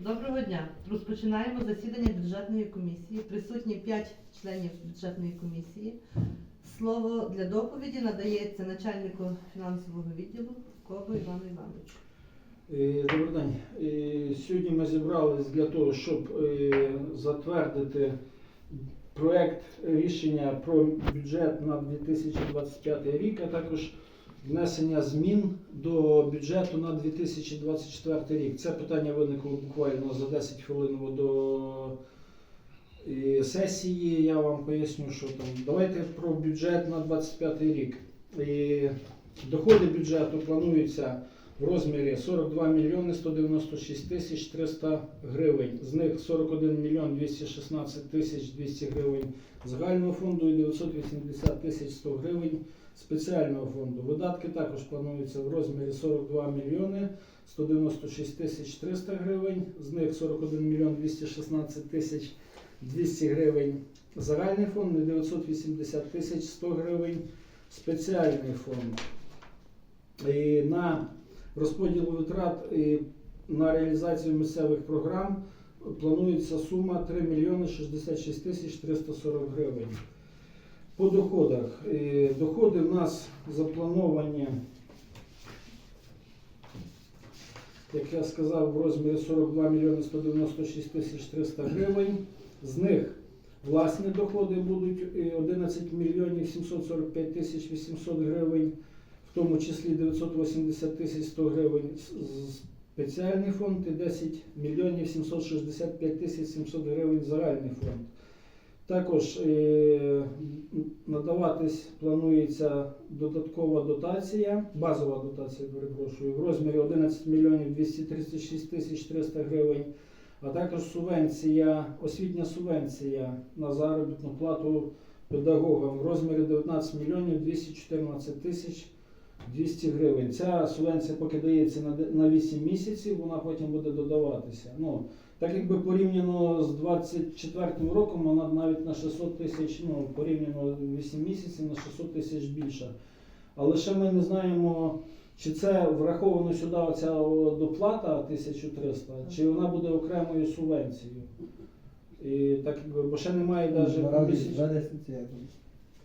Доброго дня. Розпочинаємо засідання бюджетної комісії. Присутні 5 членів бюджетної комісії. Слово для доповіді надається начальнику фінансового відділу Кову Івану Івановичу. Е, Добрий день. Е, Сьогодні ми зібрались для того, щоб е, затвердити проект рішення про бюджет на 2025 рік, а також внесення змін до бюджету на 2024 рік. Це питання виникло буквально за 10 хвилин до е, сесії. Я вам поясню, що там. Давайте про бюджет на 2025 рік. Е, Доходи бюджету плануються в розмірі 42 мільйони 196 тисяч 300 гривень. З них 41 мільйон 216 тисяч 200 гривень загального фонду і 980 тисяч 100 гривень спеціального фонду. Видатки також плануються в розмірі 42 мільйони 196 тисяч 300 гривень. З них 41 мільйон 216 тисяч 200 гривень загальний фонд і 980 тисяч 100 гривень спеціальний фонд. І на розподіл витрат і на реалізацію місцевих програм планується сума 3 мільйони 66 тисяч 340 гривень. По доходах. Е, Доходи в нас заплановані, як я сказав, в розмірі 42 мільйони 196 тисяч 300 гривень. З них власні доходи будуть е, 11 мільйонів 745 тисяч 800 гривень в тому числі 980 тисяч 100 гривень спеціальний фонд і 10 мільйонів 765 тисяч 700 гривень загальний фонд. Також е, надаватись планується додаткова дотація, базова дотація, перепрошую, в розмірі 11 мільйонів 236 тисяч 300 гривень, а також субвенція, освітня субвенція на заробітну плату педагогам в розмірі 19 мільйонів 214 тисяч 200 гривень. Ця субвенція поки дається на, на 8 місяців, вона потім буде додаватися. Ну, так якби порівняно з 24 роком, вона навіть на 600 тисяч, ну, порівняно 8 місяців на 600 тисяч більша. Але ще ми не знаємо, чи це враховано сюди оця доплата 1300, чи вона буде окремою субвенцією. І так якби, бо ще немає навіть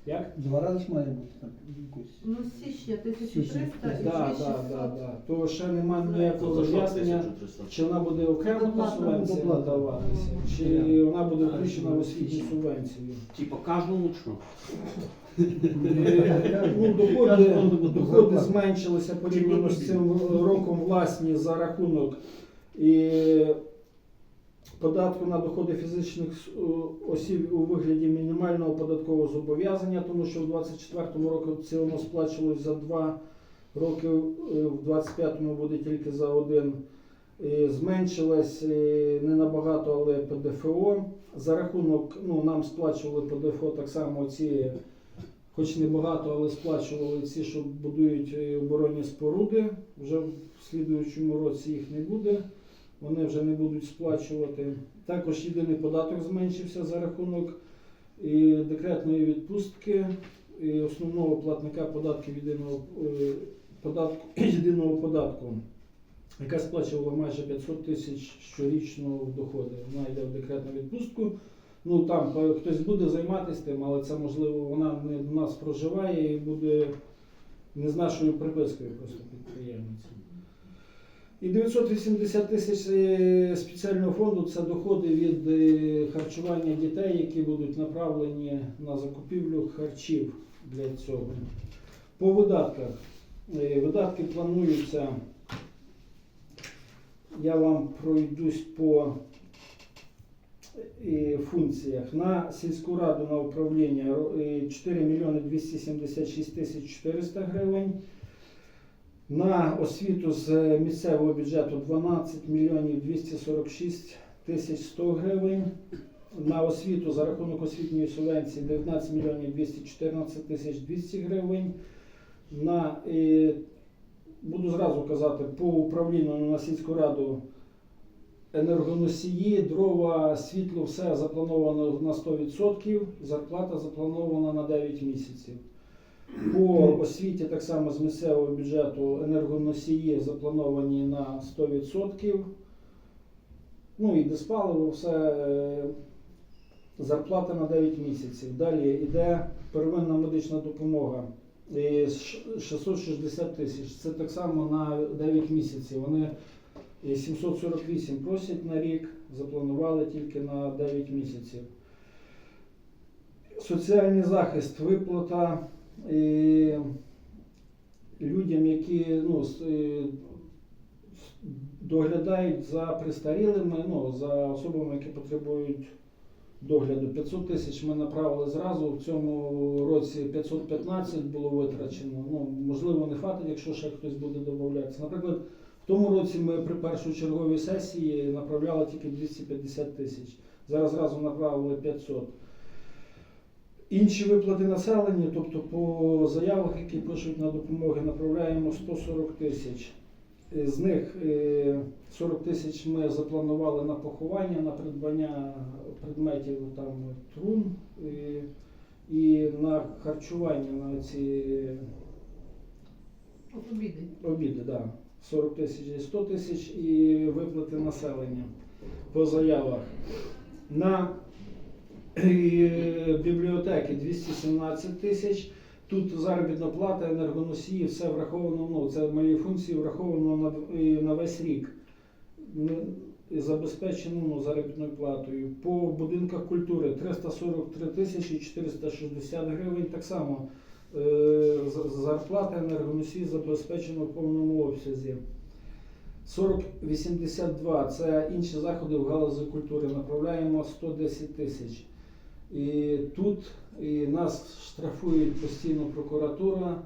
Як Два рази ж має бути там якусь. Ну, січня 1300 і Так, так, 2600. так, так. То ще немає ніякого що роз'яснення. 1300? Чи вона буде окремо субвенція Доплата. надаватися, чи вона буде включена в освітню субвенцію. Типа кожну учну. Е, Ну, доходи, доходи зменшилися порівняно з цим роком власні за рахунок і податку на доходи фізичних осіб у вигляді мінімального податкового зобов'язання, тому що в 24-му році в цілому сплачувалось за два роки, е, в 25-му буде тільки за один. Зменшилось не набагато, але ПДФО. За рахунок, ну нам сплачували ПДФО так само ці, хоч не багато, але сплачували ці, що будують е, оборонні споруди. Вже в слідуючому році їх не буде. Вони вже не будуть сплачувати. Також єдиний податок зменшився за рахунок і декретної відпустки і основного платника податків єдиного е, податку єдиного податку яка сплачувала майже 500 тисяч щорічно в доходи. Вона йде в декретну відпустку. Ну там е, хтось буде займатися тим, але це можливо вона не в нас проживає і буде не з нашою припискою просто підприємниця. І 980 тисяч е, спеціального фонду це доходи від е, харчування дітей, які будуть направлені на закупівлю харчів для цього. По видатках. Е, Видатки плануються я вам пройдусь по функціях. На сільську раду на управління е, 4 мільйони 276 тисяч 400 гривень. На освіту з місцевого бюджету 12 мільйонів 246 тисяч 100 гривень. На освіту за рахунок освітньої субвенції 19 мільйонів 214 тисяч 200 гривень. На е, буду зразу казати, по управлінню на сільську раду енергоносії, дрова, світло, все заплановано на 100%, зарплата запланована на 9 місяців. По освіті так само з місцевого бюджету енергоносії заплановані на 100%. Ну і диспаливо, все е, зарплата на 9 місяців. Далі йде первинна медична допомога. е, 660 тисяч. Це так само на 9 місяців. Вони е, 748 просять на рік, запланували тільки на 9 місяців. Соціальний захист, виплата е, людям, які ну, е, доглядають за престарілими, ну, за особами, які потребують догляду. 500 тисяч ми направили зразу. В цьому році 515 було витрачено. Ну, можливо, не хватить, якщо ще хтось буде додатися. Наприклад, в тому році ми при першочерговій сесії направляли тільки 250 тисяч. Зараз зразу направили 500. Інші виплати населенню, тобто по заявах, які пишуть на допомоги, направляємо 140 тисяч. Е, З них е, 40 тисяч ми запланували на поховання, на придбання предметів там трун е, і на харчування на ці обіди. обіди, да. 40 тисяч і 100 тисяч і виплати населення по заявах. На е, бібліотеки 217 тисяч. Тут заробітна плата, енергоносії, все враховано. Ну, це малі функції враховано на, на весь рік. Забезпечено ну, заробітною платою. По будинках культури 343 тисячі 460 гривень. Так само е, зарплата енергоносії забезпечено в повному обсязі. 4082 це інші заходи в галузі культури. Направляємо 110 тисяч. І тут і нас штрафують постійно прокуратура,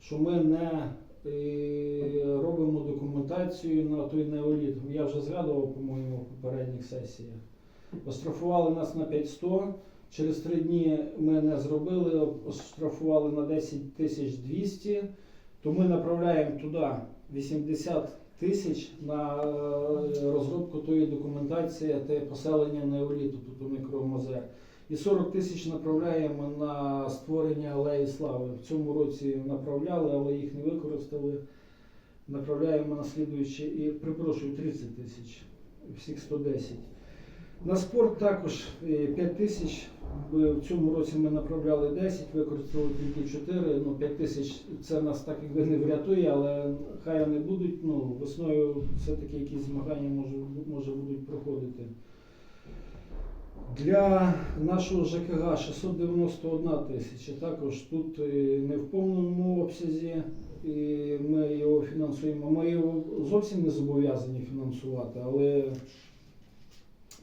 що ми не е, робимо документацію на той неоліт. Я вже згадував, по-моєму, в попередніх сесіях. Оштрафували нас на 500. Через три дні ми не зробили, оштрафували на 10 тисяч 200, то ми направляємо туди 80 тисяч на е, розробку тої документації те поселення неоліту, тут у мікромозер. І 40 тисяч направляємо на створення алеї слави. В цьому році направляли, але їх не використали. Направляємо на слідуючі і припрошую 30 тисяч, всіх 110. На спорт також е, 5 тисяч. В в цьому році ми направляли 10, використали тільки 4. Ну, 5 тисяч це нас так якби не врятує, але хай вони будуть. Ну, весною все-таки якісь змагання може, може будуть проходити. Для нашого ЖКГ 691 тисяча. Також тут е, не в повному обсязі. І ми його фінансуємо. Ми його зовсім не зобов'язані фінансувати, але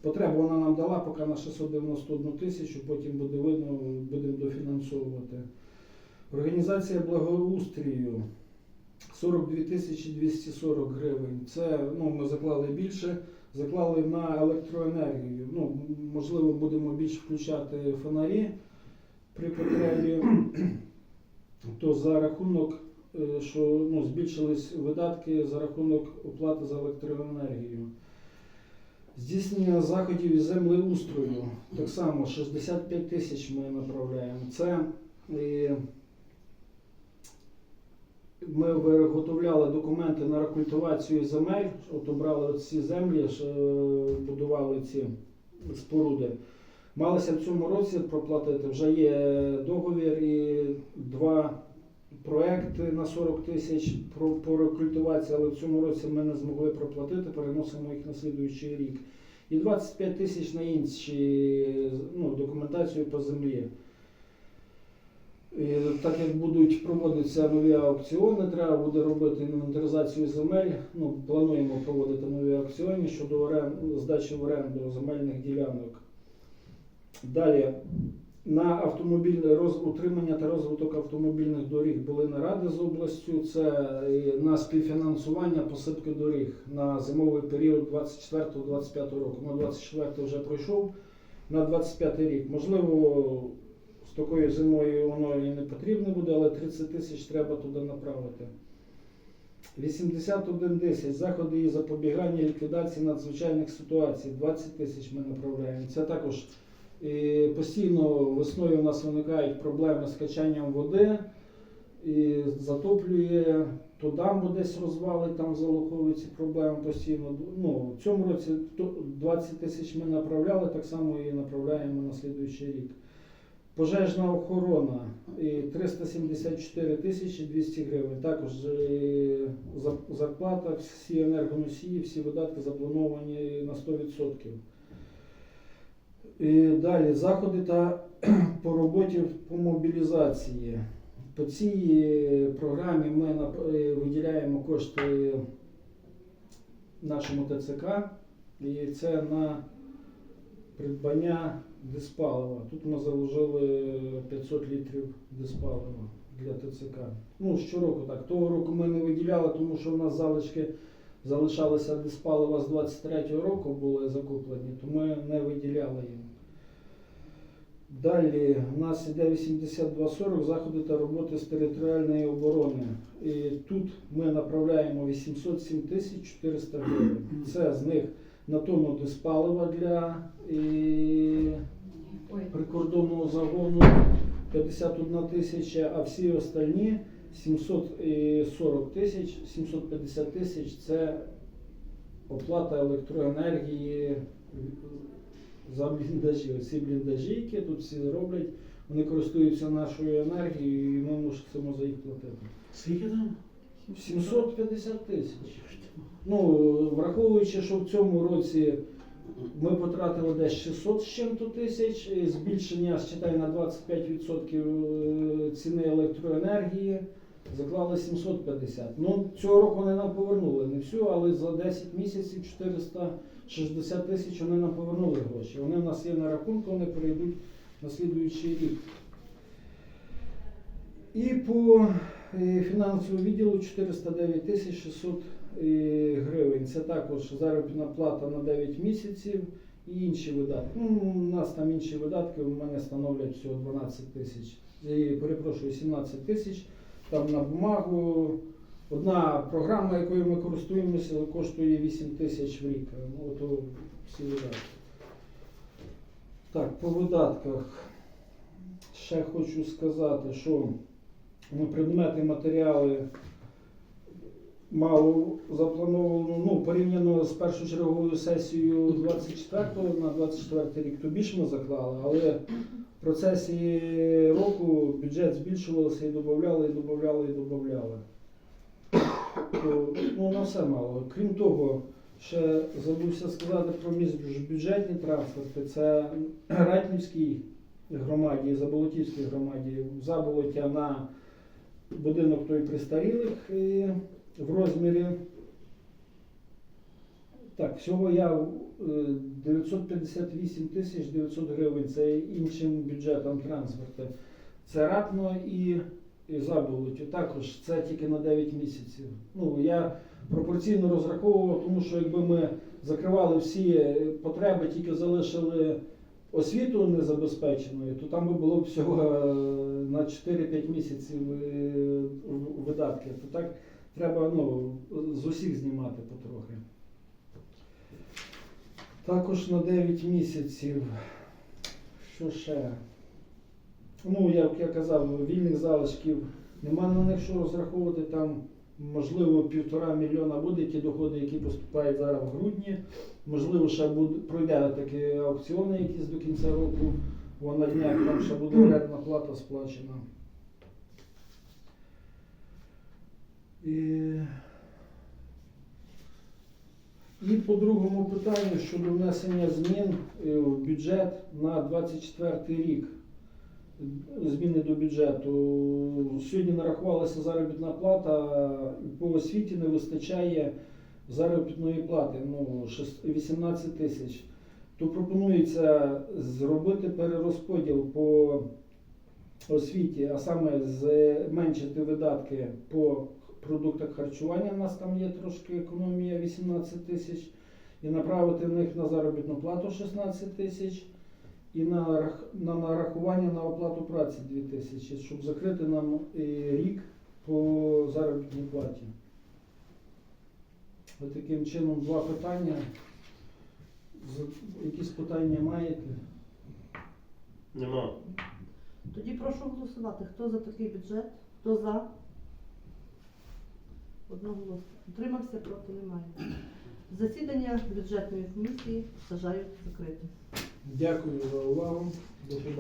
потребу вона нам дала поки на 691 тисячу, потім буде видно, будемо дофінансовувати. Організація благоустрію 42 тисячі 240 гривень. Це ну, ми заклали більше, заклали на електроенергію. Ну, можливо, будемо більше включати фонарі при потребі. То за рахунок, е, що ну, збільшились видатки за рахунок оплати за електроенергію. Здійснення заходів із землеустрою. Так само 65 тисяч ми направляємо. Це е, ми виготовляли документи на рекультивацію земель, от обрали ці землі, е, будували ці споруди. Малися в цьому році проплатити. Вже є договір і два проекти на 40 тисяч по рекультивації, але в цьому році ми не змогли проплатити, переносимо їх на слідуючий рік. І 25 тисяч на інші ну, документацію по землі. І так як будуть проводитися нові аукціони, треба буде робити інвентаризацію земель. Ну, плануємо проводити нові аукціони щодо орен... здачі в оренду земельних ділянок. Далі на автомобіль роз... утримання та розвиток автомобільних доріг були наради з областю. Це на співфінансування посипки доріг на зимовий період 24-25 року. Ну, 24 вже пройшов на 25 рік. Можливо, такою зимою воно і не потрібно буде, але 30 тисяч треба туди направити. 81.10. Заходи і запобігання ліквідації надзвичайних ситуацій. 20 тисяч ми направляємо. Це також і постійно весною у нас виникають проблеми з качанням води і затоплює, то дамбу десь розвали, там залуховуються проблеми постійно. Ну, в цьому році 20 тисяч ми направляли, так само і направляємо на слідуючий рік. Пожежна охорона і 374 тисячі 200 гривень. Також е, зарплата, всі енергоносії, всі видатки заплановані на 100%. І далі заходи та по роботі по мобілізації. По цій е, програмі ми е, виділяємо кошти нашому ТЦК, і це на придбання диспалива. Тут ми заложили 500 літрів диспалива для ТЦК. Ну, щороку так. Того року ми не виділяли, тому що в нас залишки залишалися диспалива з 23-го року були закуплені, то ми не виділяли їм. Далі у нас іде 8240 заходи та роботи з територіальної оборони. І тут ми направляємо 807 тисяч 400 гривень. Це з них на тонну диспалива для і, прикордонного загону 51 тисяча, а всі остальні 740 тисяч, 750 тисяч це оплата електроенергії за бліндажі. Оці бліндажі, які тут всі роблять, вони користуються нашою енергією і ми мусимо за їх платити. Скільки там? 750 тисяч. Ну, враховуючи, що в цьому році ми потратили десь 600 з чим-то тисяч, збільшення, считай, на 25% ціни електроенергії, заклали 750. Ну, цього року вони нам повернули не всю, але за 10 місяців 460 тисяч вони нам повернули гроші. Вони в нас є на рахунку, вони перейдуть на слідуючий рік. І по е, фінансовому відділу 409 тисяч 600 е, гривень. Це також заробітна плата на 9 місяців і інші видатки. Ну, у нас там інші видатки, у мене становлять всього 12 тисяч. Перепрошую, 17 тисяч. Там на бумагу. Одна програма, якою ми користуємося, коштує 8 тисяч в рік. Ну, ото всі видатки. Так, по видатках ще хочу сказати, що ну, предмети, матеріали мав заплановано, ну, порівняно з першочерговою сесією 24 на 24 рік, то більше ми заклали, але в процесі року бюджет збільшувався і додавали, і додавали, і додавали. Ну, на все мало. Крім того, ще забувся сказати про міжбюджетні трансферти. Це Ратнівській громаді, Заболотівській громаді, Заболоття на будинок той престарілих і в розмірі. Так, всього я е, 958 тисяч 900 гривень. Це іншим бюджетом трансферти. Це ратно і, і заболоття. Також це тільки на 9 місяців. Ну, я пропорційно розраховував, тому що якби ми закривали всі е, потреби, тільки залишили освіту незабезпеченою, то там би було б всього е, на 4-5 місяців е, видатки. То так треба ну, з усіх знімати потрохи. Також на 9 місяців. Що ще? Ну, як я казав, вільних залишків нема на них що розраховувати. Там, можливо, півтора мільйона буде ті доходи, які поступають зараз в грудні. Можливо, ще буде, пройде такі аукціони якісь до кінця року. Вон на днях там ще буде орендна плата сплачена. І, по другому питанню щодо внесення змін е, в бюджет на 24 рік. Зміни до бюджету. Сьогодні нарахувалася заробітна плата, по освіті не вистачає заробітної плати, ну, 18 тисяч. То пропонується зробити перерозподіл по освіті, а саме зменшити видатки по продуктах харчування. У нас там є трошки економія 18 тисяч, і направити в них на заробітну плату 16 тисяч. І на, на нарахування на оплату праці 2 тисячі, щоб закрити нам е, рік по заробітній платі. Ось таким чином два питання. Якісь питання маєте? Нема. Тоді прошу голосувати. Хто за такий бюджет? Хто за? Одноголосно. Утримався, проти немає. Засідання бюджетної комісії вважаю закритим. Дякую за увагу. До побачення.